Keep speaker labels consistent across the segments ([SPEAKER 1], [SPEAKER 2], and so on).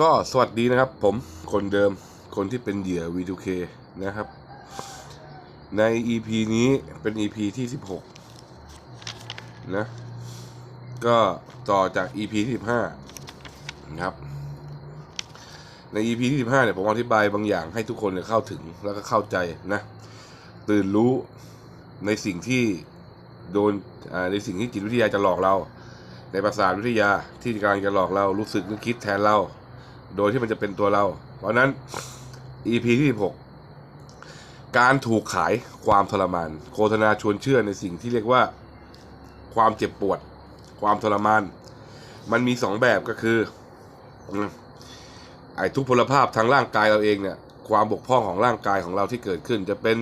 [SPEAKER 1] ก็สวัสดีนะครับผมคนเดิมคนที่เป็นเหยื่อ V2K นะครับ ใน EP นี้เป็น EP ที่ 16 นะ ก็ต่อจาก EP ที่ 15 นะครับ ใน EP ที่ 15 เนี่ยผมอธิบายบางอย่างให้ทุกคนเนี่ยเข้าถึงแล้วก็เข้าใจนะ ตื่นรู้ในสิ่งที่โดนในสิ่งที่จิตวิทยาจะหลอกเรา ในประสาทวิทยาที่กำลังจะหลอกเรารู้สึกนึกคิดแทนเรา โดยที่มันจะเป็นตัวเรา เพราะนั้น EP ที่16การถูกขายความทรมาน โฆษณาชวนเชื่อในสิ่งที่เรียกว่า ความเจ็บปวด ความทรมาน มันมีสองแบบก็คือไอ้ทุกพลภาพทางร่างกายเราเองเนี่ย ความบกพร่องของร่างกายของเราที่เกิดขึ้น จะเป็น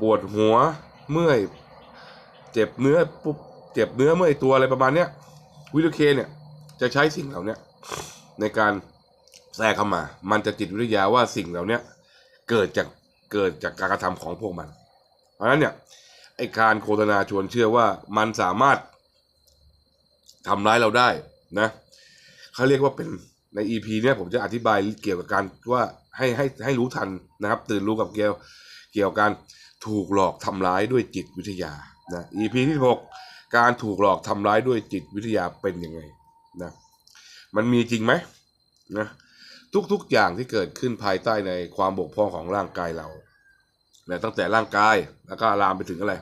[SPEAKER 1] ปวดหัวเมื่อยเจ็บเนื้อปุ๊บเจ็บเนื้อเมื่อยตัวอะไรประมาณเนี้ยวิลเคเนี่ย จะใช้สิ่งเหล่านี้ ในการแทรกเข้ามา มันจะจิตวิทยาว่าสิ่งเหล่านี้เกิดจากเกิดจากการกระทำของพวกมัน เพราะฉะนั้นเนี่ยไอการโฆษณาชวนเชื่อว่ามันสามารถทำร้ายเราได้นะเขาเรียกว่าเป็นใน EP เนี่ยผมจะอธิบายเกี่ยวกับการว่าให้ให้ให้รู้ทันนะครับ ตื่นรู้กับเกี่ยวเกี่ยวกับการถูกหลอกทำร้ายด้วยจิตวิทยานะ EP ที่ 6 การถูกหลอกทำร้ายด้วยจิตวิทยาเป็นยังไงนะ มันมีจริงไหมนะทุกๆอย่างที่เกิดขึ้นภายใต้ในความบกพร่องของร่างกายเรานะตั้งแต่ร่างกายแล้วก็ลามไปถึงอะไร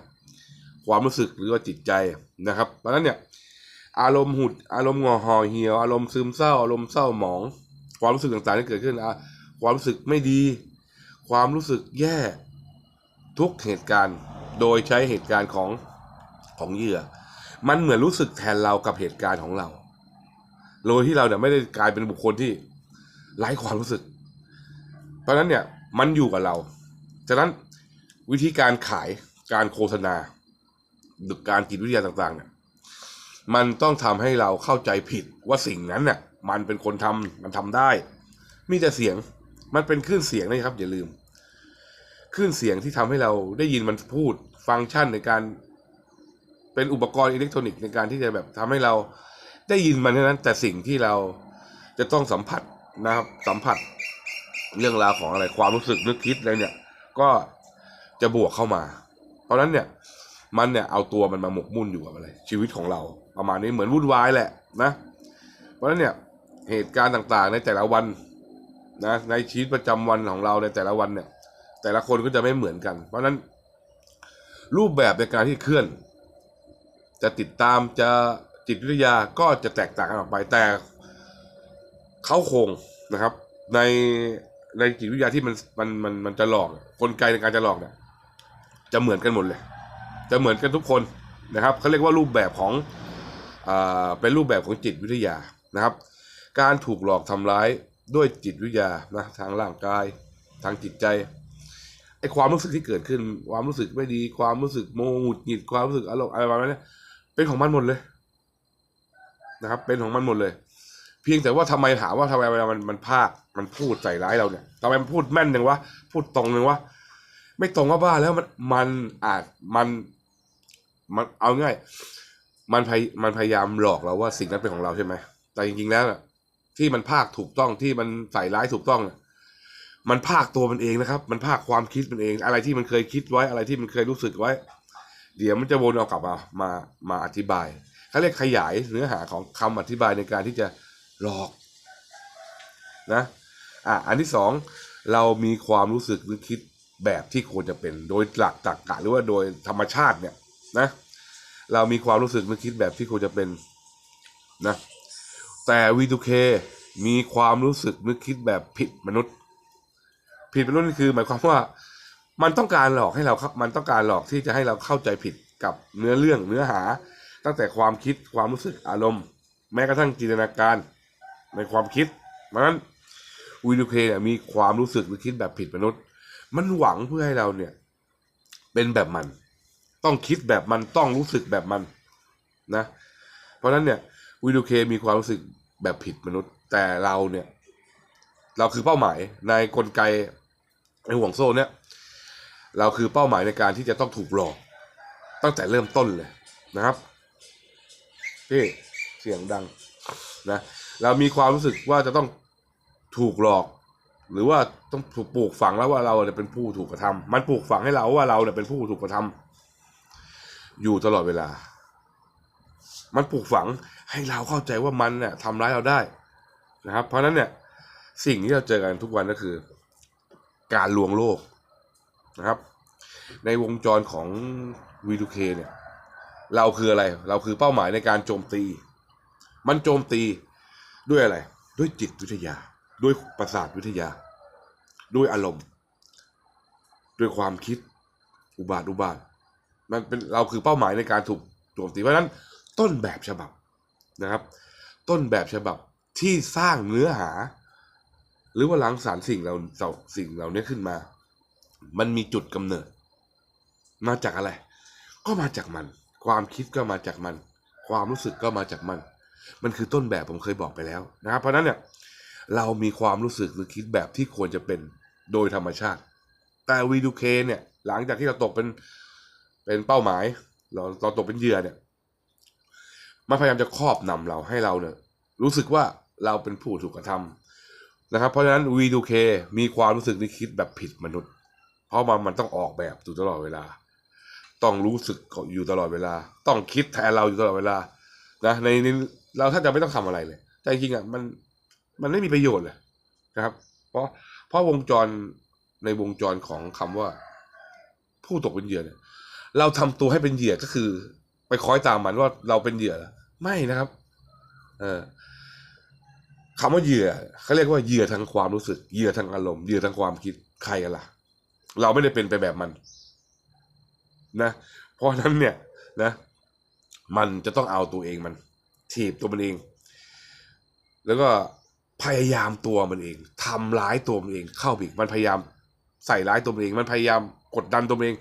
[SPEAKER 1] ความรู้สึกหรือว่าจิตใจนะครับเพราะฉะนั้นเนี่ยอารมณ์หุดอารมณ์งอห่อเหี่ยว อารมณ์ซึมเศร้าอารมณ์เศร้าหมอง ความรู้สึกต่างๆที่เกิดขึ้นอะความรู้สึกไม่ดี ความรู้สึกแย่ทุกเหตุการณ์โดยใช้เหตุการณ์ของของเหยื่อ มันเหมือนรู้สึกแทนเรากับเหตุการณ์ของเรา โดยที่เราเนี่ยไม่ได้กลายเป็นบุคคลที่ไร้ความรู้สึก เพราะนั้นเนี่ยมันอยู่กับเรา ฉะนั้นวิธีการขายการโฆษณาหรือการจิตวิทยาต่างๆเนี่ยมันต้องทำให้เราเข้าใจผิดว่าสิ่งนั้นเนี่ยมันเป็นคนทำมันทำได้ มีแต่เสียงมันเป็นคลื่นเสียงนะครับ อย่าลืมคลื่นเสียงที่ทำให้เราได้ยินมันพูดฟังก์ชันในการเป็นอุปกรณ์อิเล็กทรอนิกส์ในการที่จะแบบทำให้เรา ได้ยินมันเท่านั้นแต่สิ่งที่เราจะต้องสัมผัสนะครับ สัมผัสเรื่องราวของอะไรความรู้สึกนึกคิดอะไรเนี่ย ก็จะบวกเข้ามา เพราะนั้นเนี่ย มันเนี่ยเอาตัวมันมาหมกมุ่นอยู่กับอะไร ชีวิตของเราประมาณนี้เหมือนวุ่นวายแหละนะ เพราะนั้นเนี่ยเหตุการณ์ต่างๆในแต่ละวันนะในชีวิตประจำวันของเราในแต่ละวันเนี่ย แต่ละคนก็จะไม่เหมือนกัน เพราะนั้น รูปแบบในการที่เคลื่อน จะติดตามจะ จิตวิทยาก็จะแตกต่างกันออกไปแต่เขาโครงนะครับ ในในจิตวิทยาที่มันมันมันมันจะหลอกกลไกในการจะหลอกเนี่ยจะเหมือนกันหมดเลย จะเหมือนกันทุกคนนะครับเขาเรียกว่ารูปแบบของอ่าเป็นรูปแบบของจิตวิทยานะครับ การถูกหลอกทำร้ายด้วยจิตวิทยานะทางร่างกายทางจิตใจไอความรู้สึกที่เกิดขึ้น ความรู้สึกไม่ดี ความรู้สึกโมโหหงุดหงิดความรู้สึกอารมณ์อะไรประมาณนี้เป็นของมันหมดเลย นะครับ เป็นของมันหมดเลย เพียงแต่ว่าทำไมถามว่าทำไมเวลามันมันภาคมันพูดใส่ร้ายเราเนี่ยทำไมมันพูดแม่นหนึ่งวะพูดตรงหนึ่งวะไม่ตรงก็บ้าแล้วมันมันอาจมันมันเอาง่าย มันพยมันพยายามหลอกเราว่าสิ่งนั้นเป็นของเราใช่ไหมแต่จริงๆแล้วที่มันภาคถูกต้องที่มันใส่ร้ายถูกต้องมันภาคตัวมันเองนะครับ มันภาคความคิดมันเอง อะไรที่มันเคยคิดไว้อะไรที่มันเคยรู้สึกไว้ เดี๋ยวมันจะวนเอากลับมามามาอธิบาย เขาเรียกขยายเนื้อหาของคำอธิบายในการที่จะหลอกนะอะอันที่สองเรามีความรู้สึกหรือคิดแบบที่ควรจะเป็นโดยหลักตรรกะหรือว่าโดยธรรมชาติเนี่ยนะเรามีความรู้สึกนึกคิดแบบที่ควรจะเป็นนะแต่ V2K มีความรู้สึกนึกคิดแบบผิดมนุษย์ ผิดมนุษย์นี่คือหมายความว่ามันต้องการหลอกให้เรา มันต้องการหลอกที่จะให้เราเข้าใจผิดกับเนื้อเรื่องเนื้อหา ตั้งแต่ความคิดความรู้สึกอารมณ์ แม้กระทั่งจินตนาการในความคิดเพรานั้น V2K เนี่ยมีความรู้สึกนึกคิดแบบผิดมนุษย์ มันหวังเพื่อให้เราเนี่ย เป็นแบบมัน ต้องคิดแบบมันต้องรู้สึกแบบมันนะ เพราะฉะนั้นเนี่ยวีดูเคมีความรู้สึกแบบผิดมนุษย์ แต่เราเนี่ย เราคือเป้าหมายในกลไกในห่วงโซ่เนี่ย เราคือเป้าหมายในการที่จะต้องถูกหลอกตั้งแต่เริ่มต้นเลยนะครับ พี่เสียงดังนะเรามีความรู้สึกว่าจะต้องถูกหลอก หรือว่าต้องถูกปลูกฝังแล้วว่าเราเนี่ยเป็นผู้ถูกกระทำมันปลูกฝังให้เราว่าเราเนี่ยเป็นผู้ถูกกระทำอยู่ตลอดเวลา มันปลูกฝังให้เราเข้าใจว่ามันเนี่ยทำร้ายเราได้นะครับ เพราะฉะนั้นเนี่ยสิ่งที่เราเจอกันทุกวันก็คือ การลวงโลกนะครับ ในวงจรของ V2K เนี่ย เราคืออะไร เราคือเป้าหมายในการโจมตี มันโจมตีด้วยอะไร ด้วยจิตวิทยา ด้วยประสาทวิทยา ด้วยอารมณ์ ด้วยความคิด อุบาทอุบาท มันเป็นเราคือเป้าหมายในการถูกโจมตี เพราะนั้นต้นแบบฉบับนะครับ ต้นแบบฉบับที่สร้างเนื้อหา หรือว่าลังสารสิ่งเราสิ่งเหล่านี้ขึ้นมา มันมีจุดกำเนิด มาจากอะไร ก็มาจากมัน ความคิดก็มาจากมัน ความรู้สึกก็มาจากมัน มันคือต้นแบบผมเคยบอกไปแล้วนะครับเพราะนั้นเนี่ยเรามีความรู้สึกหรือคิดแบบที่ควรจะเป็นโดยธรรมชาติ แต่วีดูเคเนี่ยหลังจากที่เราตกเป็นเป็นเป้าหมาย เราเราตกเป็นเหยื่อเนี่ยมันพยายามจะครอบนำเราให้เราเนี่ยรู้สึกว่าเราเป็นผู้ถูกกระทำนะครับ เพราะฉะนั้น V2K มีความรู้สึกนึกคิดแบบผิดมนุษย์ เพราะมันมันต้องออกแบบอยู่ตลอดเวลา ต้องรู้สึกอยู่ตลอดเวลา ต้องคิดแทนเราอยู่ตลอดเวลานะในนี้เราถ้าจะไม่ต้องทำอะไรเลย แต่จริงอะมันมันไม่มีประโยชน์เลยนะครับ เพราะเพราะวงจรในวงจรของคำว่า ผู้ตกเป็นเหยื่อเนี่ย เราทำตัวให้เป็นเหยื่อก็คือ ไปคอยตามมันว่าเราเป็นเหยื่อเหรอไม่นะครับ เออคำว่าเหยื่อเขาเรียกว่าเหยื่อทางความรู้สึกเหยื่อทางอารมณ์เหยื่อทางความคิดใครกันล่ะ เราไม่ได้เป็นไปแบบมัน นะเพราะนั้นเนี่ยนะมันจะต้องเอาตัวเองมันถีบตัวมันเอง แล้วก็พยายามตัวมันเองทำร้ายตัวมันเองเข้าไปอีกมันพยายามใส่ร้ายตัวมันเอง มันพยายามกดดันตัวมันเอง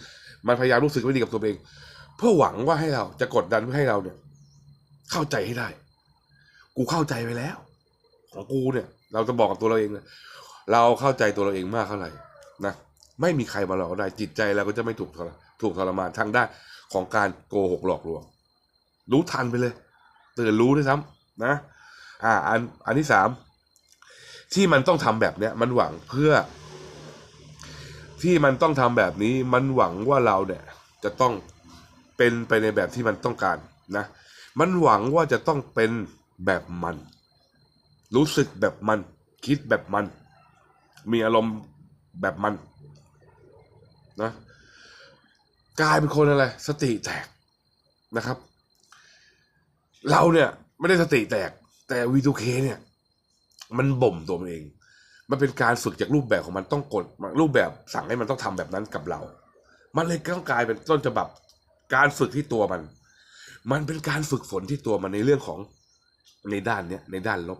[SPEAKER 1] มันพยายามรู้สึกไม่ดีกับตัวเอง เพื่อหวังว่าให้เราจะกดดันเพื่อให้เราเนี่ย เข้าใจให้ได้ กูเข้าใจไปแล้ว ของกูเนี่ย เราจะบอกกับตัวเราเองเลยเราเข้าใจตัวเราเองมากเท่าไหร่นะไม่มีใครมาหลอกได้จิตใจเราก็จะไม่ถูกทร ถูกทรมานทางด้านของการโกหกหลอกลวง รู้ทันไปเลยตื่นรู้ด้วยซ้ำนะอ่าอันอันที่สามที่มันต้องทำแบบเนี้ยมันหวังเพื่อ ที่มันต้องทำแบบนี้มันหวังว่าเราเนี่ยจะต้องเป็นไปในแบบที่มันต้องการนะ มันหวังว่าจะต้องเป็นแบบมัน รู้สึกแบบมัน คิดแบบมัน มีอารมณ์แบบมันนะ กลายเป็นคนอะไร สติแตกนะครับ เราเนี่ยไม่ได้สติแตก แต่วีทูเคเนี่ย มันบ่มตัวมันเอง มันเป็นการฝึกจากรูปแบบของมันต้องกดรูปแบบสั่งให้มันต้องทำแบบนั้นกับเรา มันเลยต้องกลายเป็นต้นฉบับ การฝึกที่ตัวมัน มันเป็นการฝึกฝนที่ตัวมันในเรื่องของในด้านเนี้ยในด้านลบ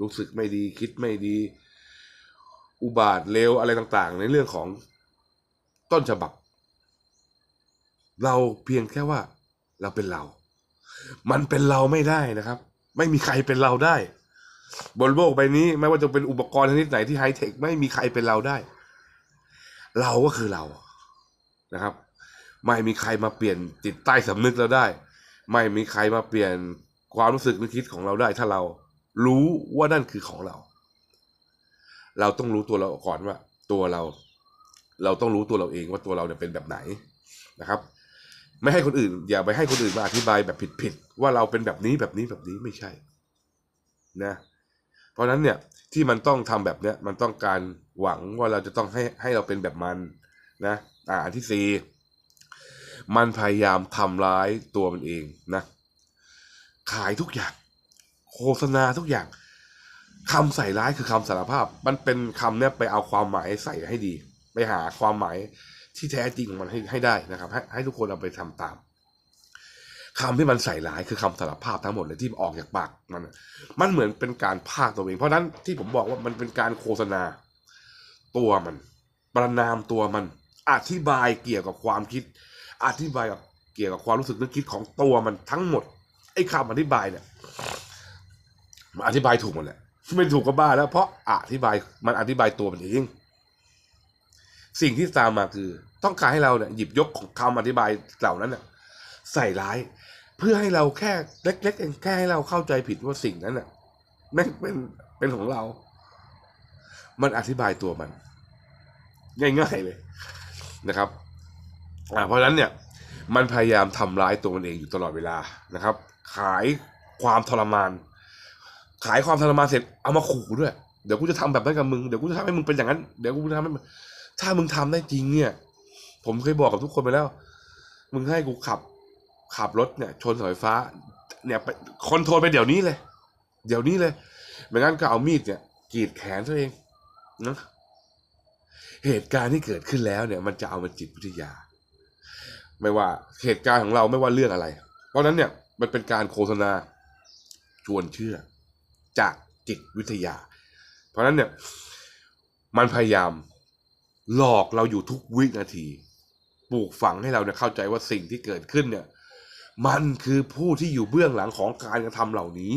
[SPEAKER 1] รู้สึกไม่ดีคิดไม่ดี อุบาทเลวอะไรต่างๆ ในเรื่องของต้นฉบับ เราเพียงแค่ว่าเราเป็นเรา มันเป็นเราไม่ได้นะครับ ไม่มีใครเป็นเราได้ บนโลกใบนี้ไม่ว่าจะเป็นอุปกรณ์ชนิดไหนที่ไฮเทคไม่มีใครเป็นเราได้ เราก็คือเรานะครับ ไม่มีใครมาเปลี่ยนจิตใต้สำนึกเราได้ ไม่มีใครมาเปลี่ยนความรู้สึกนึกคิดของเราได้ ถ้าเรารู้ว่านั่นคือของเรา เราต้องรู้ตัวเราก่อนว่า ตัวเรา เราต้องรู้ตัวเราเองว่าตัวเราเนี่ยเป็นแบบไหนนะครับ ไม่ให้คนอื่น อย่าไปให้คนอื่นมาอธิบายแบบผิดๆว่าเราเป็นแบบนี้แบบนี้แบบนี้ไม่ใช่ นะ เพราะฉะนั้นเนี่ยที่มันต้องทำแบบเนี้ยมันต้องการหวังว่าเราจะต้องให้ให้เราเป็นแบบมันนะอ่าอันที่สี่มันพยายามทำร้ายตัวมันเองนะ ขายทุกอย่าง โฆษณาทุกอย่างคำใส่ร้ายคือคำสารภาพ มันเป็นคำเนี้ยไปเอาความหมายใส่ให้ดี ไปหาความหมาย ที่แท้จริงของมันให้ให้ได้นะครับ ให้ให้ทุกคนเอาไปทำตามคำที่มันใส่ร้ายคือคำสารภาพทั้งหมดเลยที่ออกจากปากมัน มันเหมือนเป็นการพากตัวเอง เพราะฉะนั้นที่ผมบอกว่ามันเป็นการโฆษณาตัวมัน ประนามตัวมัน อธิบายเกี่ยวกับความคิด อธิบายกับเกี่ยวกับความรู้สึกนึกคิดของตัวมันทั้งหมด ไอ้คำอธิบายเนี่ยมันอธิบายถูกหมดแหละไม่ถูกก็บ้าแล้วเพราะอธิบายมันอธิบายตัวมันเอง สิ่งที่ตามมาคือ ต้องการให้เราเนี่ยหยิบยกของคำอธิบายเหล่านั้นเนี่ยใส่ร้าย เพื่อให้เราแค่เล็กๆเองแค่ให้เราเข้าใจผิดว่าสิ่งนั้นน่ะแม่งเป็นเป็นของเรา มันอธิบายตัวมัน ง่ายๆเลยนะครับอ่าเพราะฉะนั้นเนี่ย มันพยายามทำร้ายตัวมันเองอยู่ตลอดเวลานะครับ ขายความทรมาน ขายความทรมานเสร็จเอามาขู่ด้วย เดี๋ยวกูจะทำแบบนั้นกับมึง เดี๋ยวกูจะทำให้มึงเป็นอย่างนั้น เดี๋ยวกูจะทำให้มึง ถ้ามึงทำได้จริงเนี่ย ผมเคยบอกกับทุกคนไปแล้ว มึงให้กูขับ ขับรถเนี่ย ชนเสาไฟฟ้า เนี่ยไปคอนโทรลไปเดี๋ยวนี้เลย เดี๋ยวนี้เลยไม่งั้นก็เอามีดเนี่ยกรีดแขนตัวเองนะเหตุการณ์ที่เกิดขึ้นแล้วเนี่ย มันจะเอามาจิตวิทยา ไม่ว่าเหตุการณ์ของเราไม่ว่าเรื่องอะไร เพราะนั้นเนี่ยมันเป็นการโฆษณาชวนเชื่อ จากจิตวิทยา เพราะนั้นเนี่ย มันพยายาม หลอกเราอยู่ทุกวินาที ปลูกฝังให้เราเนี่ยเข้าใจว่าสิ่งที่เกิดขึ้นเนี่ย มันคือผู้ที่อยู่เบื้องหลังของการกระทำเหล่านี้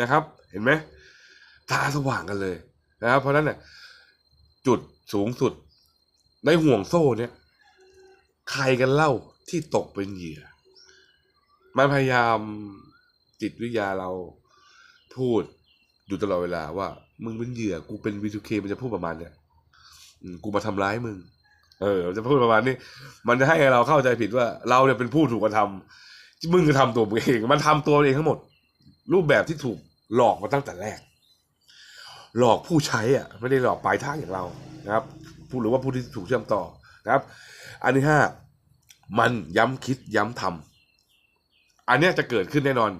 [SPEAKER 1] นะครับ เห็นไหมตาสว่างกันเลยนะครับเพราะนั้นเนี่ยจุดสูงสุดในห่วงโซ่เนี่ย ใครกันเล่าที่ตกเป็นเหยื่อมันพยายามจิตวิทยาเราพูดอยู่ตลอดเวลาว่า มึงเป็นเหยื่อกูเป็นวีทูเคมันจะพูดประมาณเนี้ยกูมาทำร้ายมึง เออจะพูดประมาณนี้ มันจะให้เราเข้าใจผิดว่า เราเนี่ยเป็นผู้ถูกกระทำมึงกระทำตัวมึงเอง มันทำตัวเองทั้งหมด รูปแบบที่ถูกหลอกมาตั้งแต่แรก หลอกผู้ใช้อะ ไม่ได้หลอกปลายทางอย่างเรานะครับผู้หรือว่าผู้ที่ถูกเชื่อมต่อนะครับ อันที่ห้ามันย้ำคิดย้ำทำอันนี้จะเกิดขึ้นแน่นอน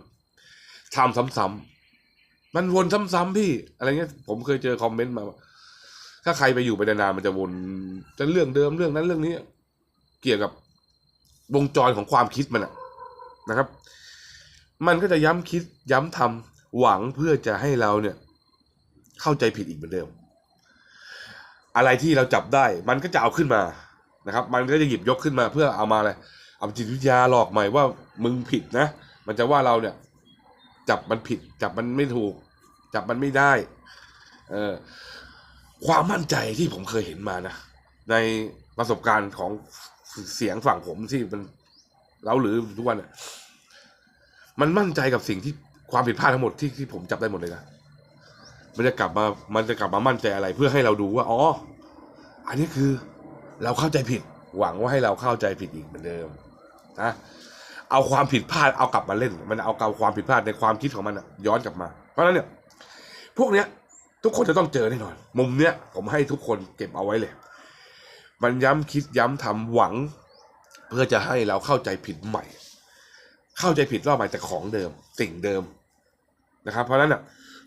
[SPEAKER 1] ทำซ้ำๆ มันวนซ้ำๆพี่ อะไรเงี้ย ผมเคยเจอคอมเมนต์มา ถ้าใครไปอยู่ไปนานๆมันจะวนจะเรื่องเดิมเรื่องนั้นเรื่องนี้ เกี่ยวกับวงจรของความคิดมันอะนะครับ มันก็จะย้ำคิดย้ำทำหวังเพื่อจะให้เราเนี่ย เข้าใจผิดอีกเหมือนเดิม อะไรที่เราจับได้ มันก็จะเอาขึ้นมานะครับ มันก็จะหยิบยกขึ้นมาเพื่อเอามาอะไรเอาจิตวิทยาหลอกใหม่ว่ามึงผิดนะ มันจะว่าเราเนี่ย จับมันผิด จับมันไม่ถูก จับมันไม่ได้ เออความมั่นใจที่ผมเคยเห็นมานะในประสบการณ์ของเสียงฝั่งผมที่มันเราหรือทุกวันเนี่ยมันมั่นใจกับสิ่งที่ความผิดพลาดทั้งหมดที่ที่ผมจับได้หมดเลยนะมันจะกลับมามันจะกลับมามั่นใจอะไรเพื่อให้เราดูว่าอ๋ออันนี้คือเราเข้าใจผิด หวังว่าให้เราเข้าใจผิดอีกเหมือนเดิมนะเอาความผิดพลาดเอากลับมาเล่น มันเอาเอาความผิดพลาดในความคิดของมันอะย้อนกลับมา เพราะฉะนั้นเนี่ย พวกเนี้ย ทุกคนจะต้องเจอแน่นอน มุมเนี้ยผมให้ทุกคนเก็บเอาไว้เลย มันย้ำคิดย้ำทำหวัง เพื่อจะให้เราเข้าใจผิดใหม่ เข้าใจผิดรอบใหม่แต่ของเดิม สิ่งเดิมนะครับ เพราะนั้นอะ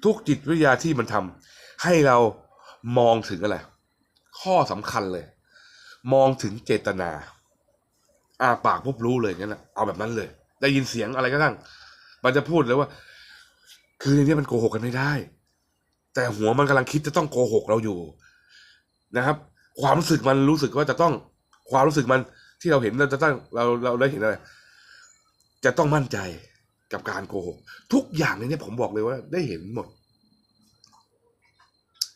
[SPEAKER 1] ทุกจิตวิทยาที่มันทำให้เรามองถึงอะไร ข้อสำคัญเลย มองถึงเจตนาอาปากปุ๊บรู้เลยงั้นนะเอาแบบนั้นเลย ได้ยินเสียงอะไรก็ตั้ง มันจะพูดเลยว่า คือในนี้มันโกหกกันไม่ได้ แต่หัวมันกำลังคิดจะต้องโกหกเราอยู่นะครับ ความรู้สึกมันรู้สึกว่าจะต้องความรู้สึกมันที่เราเห็นเราจะต้องเราเราได้เห็นอะไร จะต้องมั่นใจกับการโกหก ทุกอย่างในนี้ผมบอกเลยว่า ได้เห็นหมด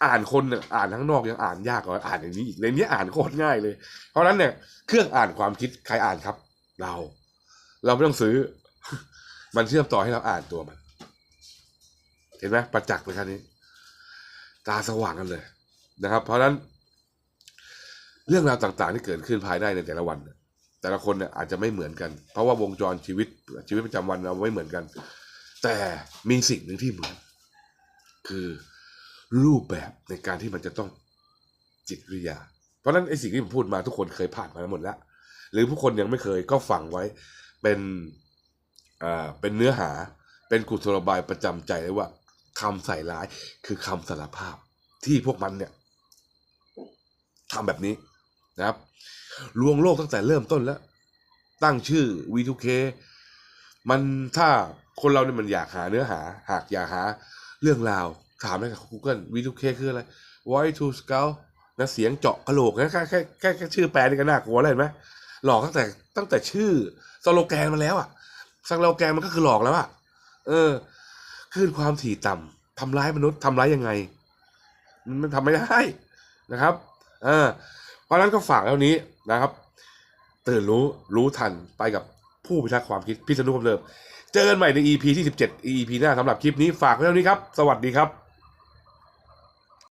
[SPEAKER 1] อ่านคนเนี่ยอ่านทั้งนอกยังอ่านยากกว่าอ่านในนี้อีกในนี้อ่านโคตรง่ายเลย เพราะฉะนั้นเนี่ยเครื่องอ่านความคิดใครอ่านครับ เรา เราไม่ต้องซื้อ มันเชื่อมต่อให้เราอ่านตัวมัน เห็นไหมประจักษ์เลยครับนี้ ตาสว่างกันเลยนะครับ เพราะฉะนั้น เรื่องราวต่างๆ ที่เกิดขึ้นภายในในแต่ละวัน แต่ละคนเนี่ยอาจจะไม่เหมือนกัน เพราะว่าวงจรชีวิตชีวิตประจำวันเราไม่เหมือนกัน แต่มีสิ่งหนึ่งที่เหมือน คือรูปแบบในการที่มันจะต้องจิตวิทยา เพราะฉะนั้นไอ้สิ่งที่ผมพูดมาทุกคนเคยผ่านมาหมดแล้ว หรือผู้คนยังไม่เคยก็ฟังไว้เป็นอ่าเป็นเนื้อหาเป็นกุศโลบายประจำใจเลยว่า คำใส่ร้ายคือคำสารภาพ ที่พวกมันเนี่ยทำแบบนี้นะครับ ลวงโลกตั้งแต่เริ่มต้นแล้ว ตั้งชื่อ V2K มันถ้าคนเราเนี่ยมันอยากหาเนื้อหา หากอยากหาเรื่องราว ถามได้กับ Google V2K คืออะไร Voice to Scout นะเสียงเจาะกระโหลกนะแค่แค่แค่แค่ชื่อแปลนี่ก็น่ากลัวแล้วเห็นไหมหลอกตั้งแต่ตั้งแต่ชื่อสโลแกนมาแล้วอะสโลแกนมันก็คือหลอกแล้วอะเออ คลื่นความถี่ต่ำทำร้ายมนุษย์ทำร้ายยังไง มันทำไม่ได้นะครับเออเพราะนั้นก็ฝากเท่านี้นะครับ ตื่นรู้รู้ทันไปกับผู้พิทักษ์ความคิดพิษณุกำเริบเจอกันใหม่ใน EP ที่ 17 EP หน้าสำหรับคลิปนี้ฝากไว้เท่านี้ครับ สวัสดีครับ